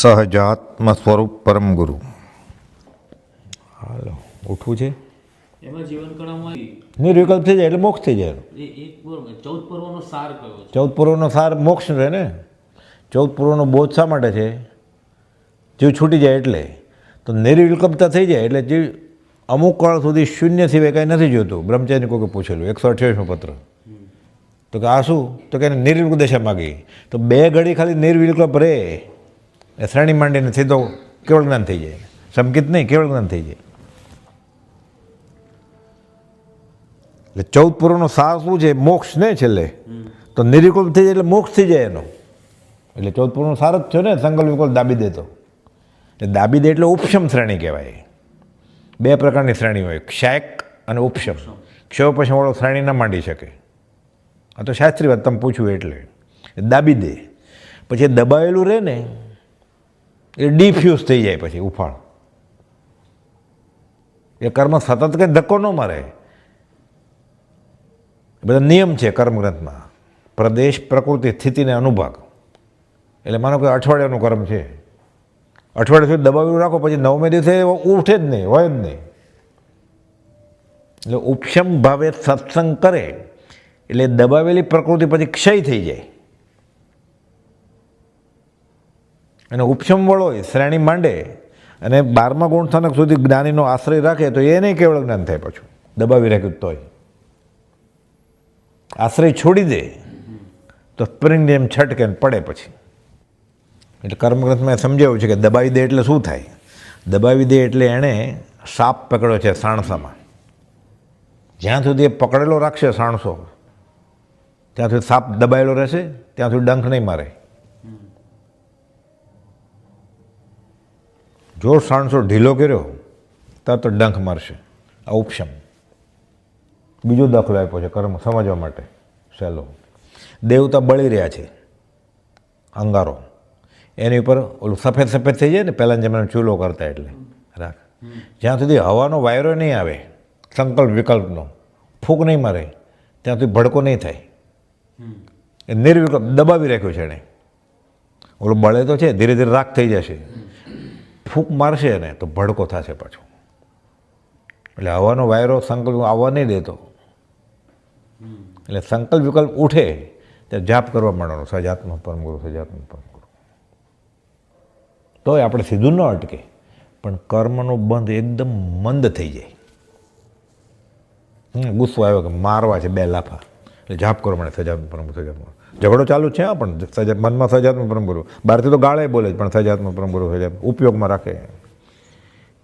સહજાત્મ સ્વરૂપ પરમ ગુરુ. હાલો ઉઠવું છે? એમાં જીવન કળામાં નિર્વિકલ્પ થઈ જાય એટલે મોક્ષ થઈ જાય એક ચૌદ પૂર્વનો સાર કયો ચૌદ પૂર્વનો સાર મોક્ષ રહે ને? ચૌદ પૂર્વનો બોધ શા માટે છે? જીવ છૂટી જાય એટલે. તો નિર્વિકલ્પતા થઈ જાય એટલે જીવ અમુક કાળ સુધી શૂન્ય સિવાય કાંઈ નથી જોતું. બ્રહ્મચારી કોકે પૂછેલું એકસો અઠ્યાવીસમો પત્ર. તો કે આ શું? તો કે નિર્વિકલ્પ દશા માગી. તો બે ઘડી ખાલી નિર્વિકલ્પ રહે શ્રેણી માંડીને સીધો કેવળ જ્ઞાન થઈ જાય. સમકિત નહીં, કેવળ જ્ઞાન થઈ જાય. એટલે ચૌદ પૂર્વનો સાર શું છે? મોક્ષ ને છેલ્લે. તો નિર્વિકલ્પ થઈ જાય એટલે મોક્ષ થઈ જાય એનો. એટલે ચૌદ પૂર્વનો સાર જ છે ને, સંકલ્પ વિકલ્પ દાબી દે તો. એટલે દાબી દે એટલે ઉપશમ શ્રેણી કહેવાય. બે પ્રકારની શ્રેણી હોય, ક્ષાયક અને ઉપશમ. ક્ષય પછી વાળો શ્રેણી ના માંડી શકે. આ તો શાસ્ત્રી વાત, તમે પૂછ્યું એટલે. દાબી દે. પછી દબાયેલું રહે ને એ ડિફ્યુઝ થઈ જાય પછી ઉફાળ. એ કર્મ સતત કંઈ ધક્કો ન મારે. બધા નિયમ છે કર્મગ્રંથમાં. પ્રદેશ, પ્રકૃતિ સ્થિતિને અનુભાગ. એટલે માનો કે અઠવાડિયાનું કર્મ છે. અઠવાડિયા સુધી દબાવ્યું રાખો, પછી નવમે દિવસે ઉઠે જ નહીં, હોય જ નહીં. એટલે ઉપશમ ભાવે સત્સંગ કરે. એટલે દબાવેલી પ્રકૃતિ પછી ક્ષય થઈ જાય. અને ઉપશમ વળો શ્રેણી માંડે અને બારમા ગુણસ્થાનક સુધી જ્ઞાનીનો આશ્રય રાખે તો એ નહીં કેવળ જ્ઞાન થાય પાછું. દબાવી રાખ્યું તોય. આશ્રય છોડી દે તો સ્પ્રિંગ જેમ છટકે પડે પછી. એટલે કર્મગ્રંથમાં સમજાવ્યું છે કે દબાવી દે એટલે શું થાય? દબાવી દે એટલે એણે સાપ પકડ્યો છે સાણસામાં. જ્યાં સુધી એ પકડેલો રાખશે સાણસો, ત્યાં સુધી સાપ દબાયેલો રહેશે, ત્યાં સુધી ડંખ નહીં મારે. જો સાણસો ઢીલો કર્યો તરત ડંખ મારશે. આ ઉપશમ. બીજો દાખલો આપ્યો છે કર્મ સમજવા માટે. સહેલો દેવતા બળી રહ્યા છે. અંગારો. એની ઉપર ઓલું સફેદ સફેદ થઈ જાય ને, પહેલાંના જમાનામાં ચૂલો કરતા એટલે. રાખ. જ્યાં સુધી હવાનો વાયરો નહીં આવે, સંકલ્પ વિકલ્પનો, ફૂંક નહીં મારે, ત્યાં સુધી ભડકો નહીં થાય. એ નિર્વિકલ્પ દબાવી રાખ્યો છે એણે. ઓલું બળે તો છે, ધીરે ધીરે રાખ થઈ જશે. ફૂંક મારશે ને તો ભડકો થશે પાછો. એટલે હવાનો વાયરો સંકલ્પ આવવા નહીં દેતો. એટલે સંકલ્પ વિકલ્પ ઉઠે, ત્યારે જાપ કરવા માંડવાનો સજાત્મ પરમ ગુરુ સજાત્મ પરમ ગુરુ. તોય આપણે સીધું ન અટકે, પણ કર્મનો બંધ એકદમ મંદ થઈ જાય. ગુસ્સો આવ્યો કે મારવા છે બે લાફા. એટલે જાપ કરવા માંડે સજાત્મ પરમ સજાત્મ ઝઘડો ચાલુ છે પણ સજા મનમાં સજાત્મ પરમ ગુરુ બહારથી તો ગાળે બોલે જ પણ સજાત્મ પરમ ગુરુ સજાત્મ ઉપયોગમાં રાખે.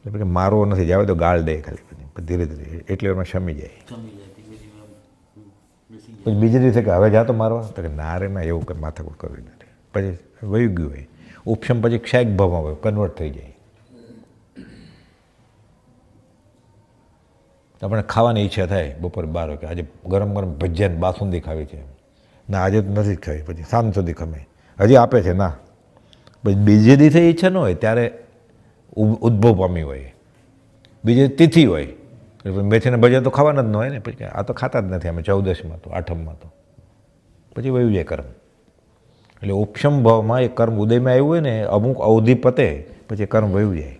એટલે પછી મારવો નથી જાવે તો ગાળ દે ખાલી ધીરે ધીરે એટલી વારમાં શમી જાય. પછી બીજે દિવસે કે હવે જા તો મારવા તો કે ના રે ના એવું કંઈ માથાકૂટ કરવી નથી. પછી વહી ગયું હોય. ઉપશમ પછી ક્ષેક ભાવમાં હોય કન્વર્ટ થઈ જાય. તો આપણે ખાવાની ઈચ્છા થાય બપોર બાર વાગે. આજે ગરમ ગરમ ભજીયાને બાસુંદી ખાવી છે. ના, આજે તો નથી ખાવી પછી સાંજ સુધી ખમે. હજી આપે છે, ના. પછી બીજે દિવસે ઈચ્છા ન હોય, ત્યારે ઉદ્ભવ પામી હોય. બીજે તિથિ હોય. એટલે પછી ભજીયા તો ખાવાના જ ન હોય ને, પછી આ તો ખાતા જ નથી અમે, ચૌદશમાં તો, આઠમમાં તો. પછી વયું જાય કર્મ. એટલે ઉપશમ ભાવમાં એ કર્મ ઉદયમાં આવ્યું હોય ને, અમુક અવધિ પતે, પછી કર્મ વયું જાય.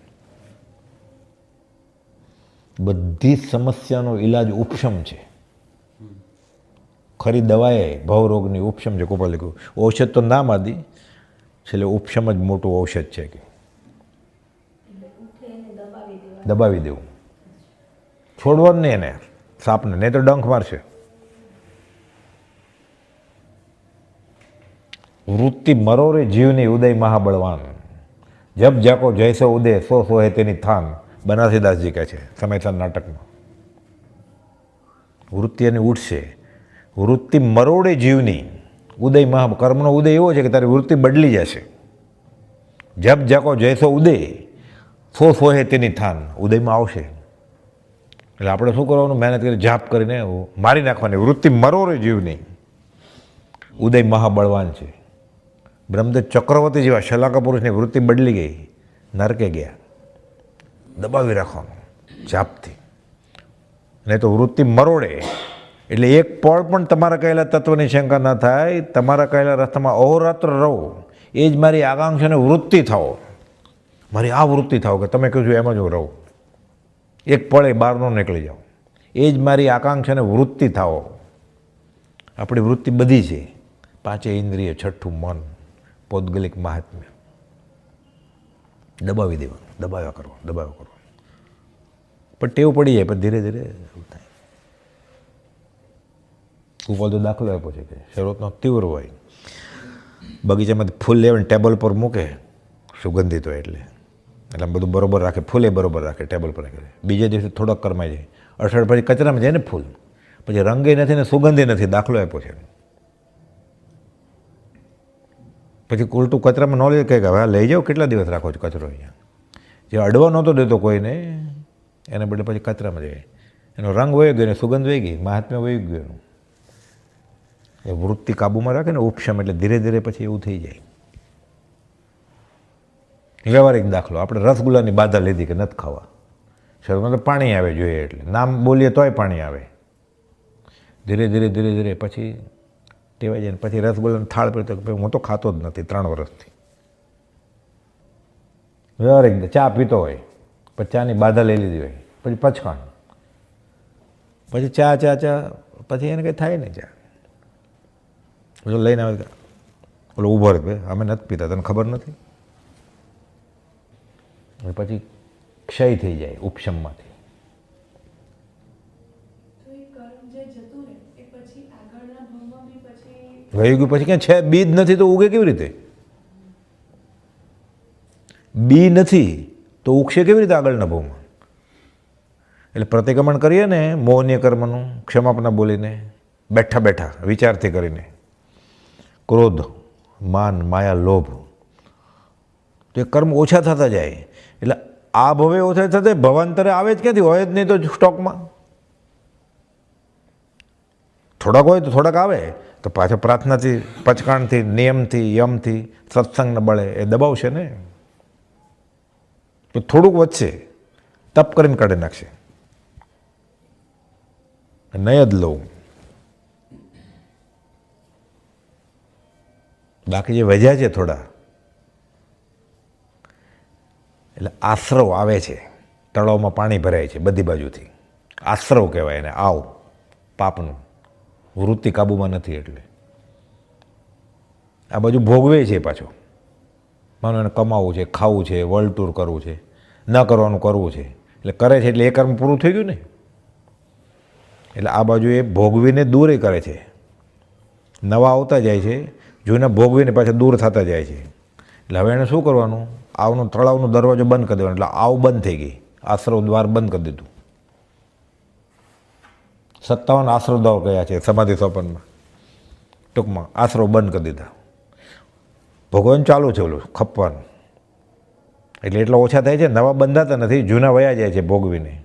બધી સમસ્યાનો ઈલાજ ઉપશમ છે. ખરી દવાએ ભવરોગની ઉપશમ છે ગોપાલ લખ્યું. ઔષધ તો નામ આદિ, છેલ્લે ઉપશમ જ મોટું ઔષધ છે કે. દબાવી દેવું. છોડવાનું નહીં એને, સાપને, નહીં તો ડંખ મારશે. વૃત્તિ મરોરે જીવની ઉદય મહાબળવાન. જપ જાકો જયસો ઉદય, સો સોહે તેની થાન. બનાસીદાસજી કહે છે, સમયસર નાટકમાં. વૃત્તિ એની ઉઠશે વૃત્તિ મરોડે જીવની. ઉદય મહા, કર્મનો ઉદય એવો છે કે તારી વૃત્તિ બદલી જશે. જપ જાકો જૈસો ઉદય, સો સોહે તેની થાન. ઉદયમાં આવશે. એટલે આપણે શું કરવાનું? મહેનત કરી, જાપ કરીને મારી નાખવાની. વૃત્તિ મરોરે જીવની. ઉદય મહાબળવાન છે. બ્રહ્મદેવ ચક્રવર્તી જેવા શલાકા પુરુષની વૃત્તિ બદલી ગઈ. નરકે ગયા. દબાવી રાખવાનું. જાપથી. નહીં તો વૃત્તિ મરોડે. એટલે એક પળ પણ તમારા કહેલા તત્વની શંકા ન થાય, તમારા કહેલા રસ્તામાં અહોરાત્ર રહો. એ જ મારી આકાંક્ષાને વૃત્તિ થાઓ. મારી આ વૃત્તિ થાઓ કે તમે કહ્યું એમ જ હું રહું. એક પળે બહાર ન નીકળી જાઓ. એ જ મારી આકાંક્ષાને વૃત્તિ થાઓ. આપણી વૃત્તિ બધી છે. પાંચે ઇન્દ્રિય, છઠ્ઠું મન, પૌદ્ગલિક મહાત્મ્ય. દબાવી દેવાનું, દબાવ્યા કરો દબાવ્યા કરો. પણ ટેવ પડી જાય, પણ ધીરે ધીરે થાય. તો દાખલો આપ્યો છે કે શરૂઆતનો તીવ્ર હોય. બગીચામાંથી ફૂલ લેવાને ટેબલ પર મૂકે, સુગંધિત હોય એટલે. એટલે બધું બરોબર રાખે, ફૂલે બરોબર રાખે ટેબલ પર રાખે. બીજે દિવસે થોડોક કરમાઈ જાય. અઠવાડ પછી કચરામાં જાય ને ફૂલ. પછી રંગે નથી ને સુગંધે નથી, દાખલો આપ્યો છે. પછી ઉલટું કચરામાં ન લે કે હવે લઈ જાઓ, કેટલા દિવસ રાખો છો કચરો અહીંયા? જે અડવા નહોતો દેતો કોઈને, એને બદલે પછી કચરામાં જાય. એનો રંગ વહી ગયો સુગંધ વહી ગઈ, મહાત્મ્ય વહી ગયું. એનું એ વૃત્તિ કાબૂમાં રાખે ને ઉપશમ એટલે ધીરે ધીરે પછી એવું થઈ જાય. વ્યવહારિક દાખલો. આપણે રસગુલ્લાની બાધા લીધી કે નથી ખાવા. શરૂમાં તો પાણી આવે જોઈએ એટલે. નામ બોલીએ તોય પાણી આવે. ધીરે ધીરે ધીરે ધીરે પછી ટેવાઈ જાય પછી રસગુલ્લાની થાળ પડ્યો તો હું તો ખાતો જ નથી ત્રણ વર્ષથી. વ્યવહારિક ચા પીતો હોય, પછી ચાની બાધા લઈ લીધી હોય, પછી પચકાણ પછી ચા ચા ચા, પછી એને કંઈ થાય ને ચા. પછી લઈને આવે ઓલો ઊભો રહે ભાઈ અમે નથી પીતા તને ખબર નથી? પછી ક્ષય થઈ જાય ઉપશમમાંથી. જે બી વહી ગયું પછી ક્યાં છે? બીજ નથી તો ઉગે કેવી રીતે? બી નથી તો ઉગશે કેવી રીતે આગળના ભાવમાં એટલે પ્રતિક્રમણ કરીએ ને મોહનીય કર્મનું ક્ષમાપના બોલીને બેઠા બેઠા વિચારથી કરીને. ક્રોધ, માન, માયા, લોભ. તો એ કર્મ ઓછા થતા જાય. એટલે આ ભવે ઓછા થતા ભવાંતરે આવે જ ક્યાંથી? હોય જ નહીં તો સ્ટોકમાં. થોડાક હોય તો થોડાક આવે. તો પાછા પ્રાર્થનાથી, પચકાણથી, નિયમથી, યમથી, સત્સંગને બળે એ દબાવશે ને? તો થોડુંક વધશે. તપ કરીને કાઢી નાખશે. નહીં જ લઉં. બાકી જે વધ્યા છે થોડા. એટલે આશ્રવ આવે છે. તળાવમાં પાણી ભરાય છે બધી બાજુથી. આશ્રવ કહેવાય એને, આવ, પાપનું. વૃત્તિ કાબૂમાં નથી એટલે. આ બાજુ ભોગવે છે પાછો. માનો એને કમાવું છે, ખાવું છે વર્લ્ડ ટૂર કરવું છે, ન કરવાનું કરવું છે. એટલે કરે છે એટલે એ કર્મ પૂરું થઈ ગયું ને. એટલે આ બાજુ એ ભોગવીને દૂરે કરે છે. નવા આવતા જાય છે જૂના ભોગવીને પાછા દૂર થતા જાય છે. એટલે હવે એણે શું કરવાનું? આવનો તળાવનો દરવાજો બંધ કરી દેવાનો. એટલે આવ બંધ થઈ ગઈ. આશ્રવ દ્વાર બંધ કરી દીધું. સત્તાવન આશ્રવ દ્વાર કયા છે સમાધિ સોપનમાં. ટૂંકમાં આશ્રવ બંધ કરી દીધા. ભગવાન ચાલુ છે ઓલું ખપવાનું. એટલે એટલા ઓછા થાય છે, નવા બંધાતા નથી, જૂના વયા જાય છે ભોગવીને.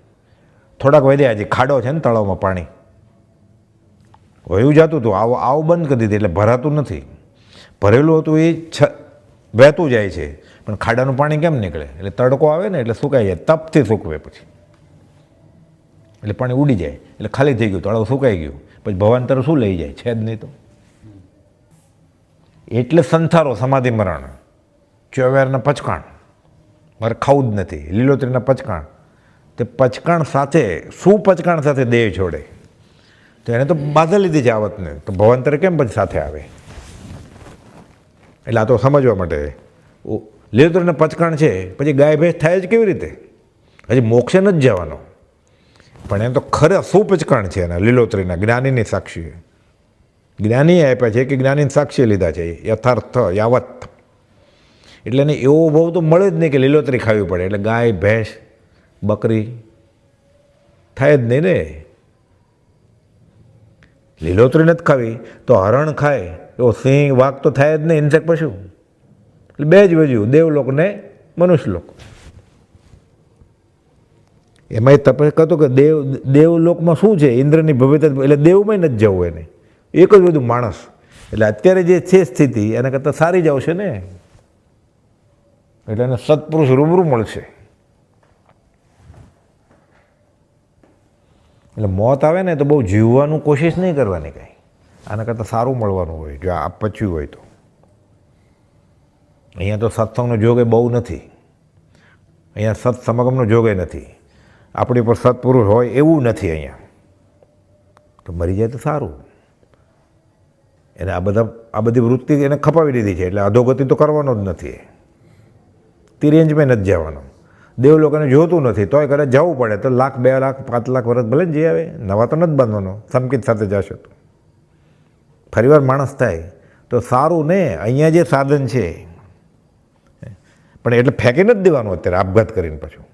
થોડાક વધ્યા છે, ખાડો છે ને તળાવમાં પાણી. વયું જતું હતું. આવું, આવ બંધ કરી દીધી, એટલે ભરાતું નથી. ભરેલું હતું એ છ, વહેતું જાય છે. પણ ખાડાનું પાણી કેમ નીકળે? એટલે તડકો આવે ને એટલે સુકાઈ જાય. તપથી સૂકવે પછી. એટલે પાણી ઉડી જાય. એટલે ખાલી થઈ ગયું. તળાવ સુકાઈ ગયું. પછી ભવાંતર શું લઈ જાય? છે જ નહીં તો. એટલે સંથારો, સમાધિ મરણ. ચોવેરના પચકાણ. મારે ખાવું જ નથી. લીલોતરીના પચકાણ. તે પચકાણ સાથે, શું પચકાણ સાથે દેહ છોડે તો એને તો બાધા લીધી છે આવતને. તો ભવાંતરે કેમ પછી સાથે આવે? એટલે આ તો સમજવા માટે. ઓ- લીલોતરીના પચકાણ છે, પછી ગાય ભેંસ થાય જ કેવી રીતે? હજી મોક્ષે નથી જવાનો. પણ એમ તો ખરે શું પચકાણ છે એના, લીલોતરીના, જ્ઞાનીની સાક્ષી. જ્ઞાનીએ આપ્યા છે કે જ્ઞાનીને સાક્ષી લીધા છે, યથાર્થ, યાવત. એટલે એને એવો ભાવ તો મળે જ નહીં કે લીલોતરી ખાવી પડે, એટલે ગાય, ભેંસ, બકરી થાય જ નહીં ને. લીલોતરી નથી ખાવી, તો હરણ ખાય એવો સિંહ, વાઘ તો થાય જ નહીં ઇન્સેક્ટ પશુ. એટલે બે જ વજ્યું, દેવલોક ને મનુષ્યલોક. એમાં તપે કહેતો કે દેવ, દેવલોકમાં શું છે? ઇન્દ્રની ભવ્યતા એટલે દેવમાં નથી જવું એને. એક જ બધું માણસ. એટલે અત્યારે જે છે સ્થિતિ, એના કરતાં સારી જ આવશે ને? એટલે એને સત્પુરુષ રૂબરૂ મળશે. એટલે મોત આવે ને તો બહુ જીવવાનું કોશિશ નહીં કરવાની કાંઈ. આના કરતાં સારું મળવાનું હોય, જો આ પચ્યું હોય તો. અહીંયા તો સત્સંગનો જોગ બહુ નથી. અહીંયા સત જોગ નથી. આપણી પર સત્પુરુષ હોય એવું નથી અહીંયા. તો મરી જાય તો સારું. એને આ બધા, આ બધી વૃત્તિ એને ખપાવી દીધી છે, એટલે અધોગતિ તો કરવાનો જ નથી તિરેન્જમાં નથી જવાનો. દેવ લોકોને જોતું નથી, તોય કદાચ જવું પડે, તો લાખ, બે લાખ, પાંચ લાખ વર્ષ ભલે જઈ આવે, નવા તો નથી બાંધવાનો. સમકિત સાથે જશો તો. ફરીવાર માણસ થાય, તો સારું ને? અહીંયા જે સાધન છે. પણ એટલે ફેંકી નથી દેવાનું અત્યારે, આપઘાત કરીને પાછું.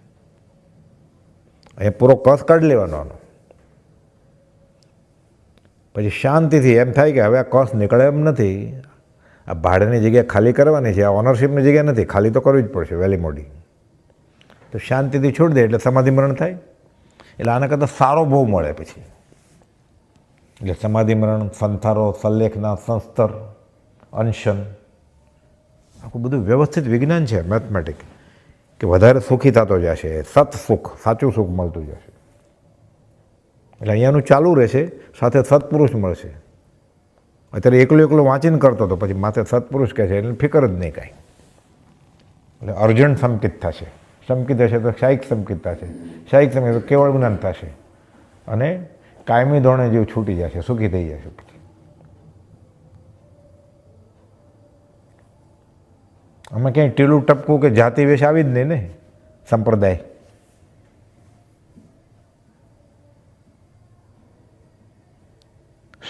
અહીંયા પૂરો કસ કાઢી લેવાનો પછી શાંતિથી એમ થાય કે હવે આ કસ નીકળે એમ નથી. આ ભાડેની જગ્યા ખાલી કરવાની છે, આ ઓનરશીપની જગ્યા નથી, ખાલી તો કરવી જ પડશે, વહેલી મોડી. તો શાંતિથી છોડી દે, એટલે સમાધિ મરણ થાય. એટલે આના કરતાં સારો બહુ મળે પછી. એટલે સમાધિ મરણ, સંથારો સલ્લેખના સંસ્તર, અંશન. આખું બધું વ્યવસ્થિત વિજ્ઞાન છે મેથમેટિક કે વધારે સુખી થતો જશે સત સુખ સાચું સુખ મળતું જશે. એટલે અહીંયાનું ચાલુ રહેશે, સાથે સત્પુરુષ મળશે. અત્યારે એકલો એકલો વાંચીને કરતો હતો પછી માથે સત્પુરુષ કહે છે, એટલે ફિકર જ નહીં કાંઈ. એટલે અર્જન્ટ સંકિત થશે. સંકિત હશે તો શાહિક સંકિત થશે. શાહિક સંકિત તો કેવળ જ્ઞાન થશે. અને કાયમી ધોરણે જેવું છૂટી જશે, સુખી થઈ જશે અમે ક્યાંય ટીલું ટપકું કે જાતિ વેશ આવી જ નહીં ને, સંપ્રદાય.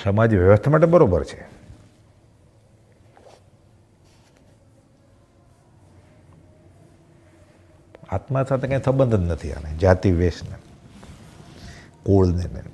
સમાજ વ્યવસ્થા માટે બરોબર છે. આત્મા સાથે કંઈ સંબંધ જ નથી આને, જાતિ વેશને, કુળને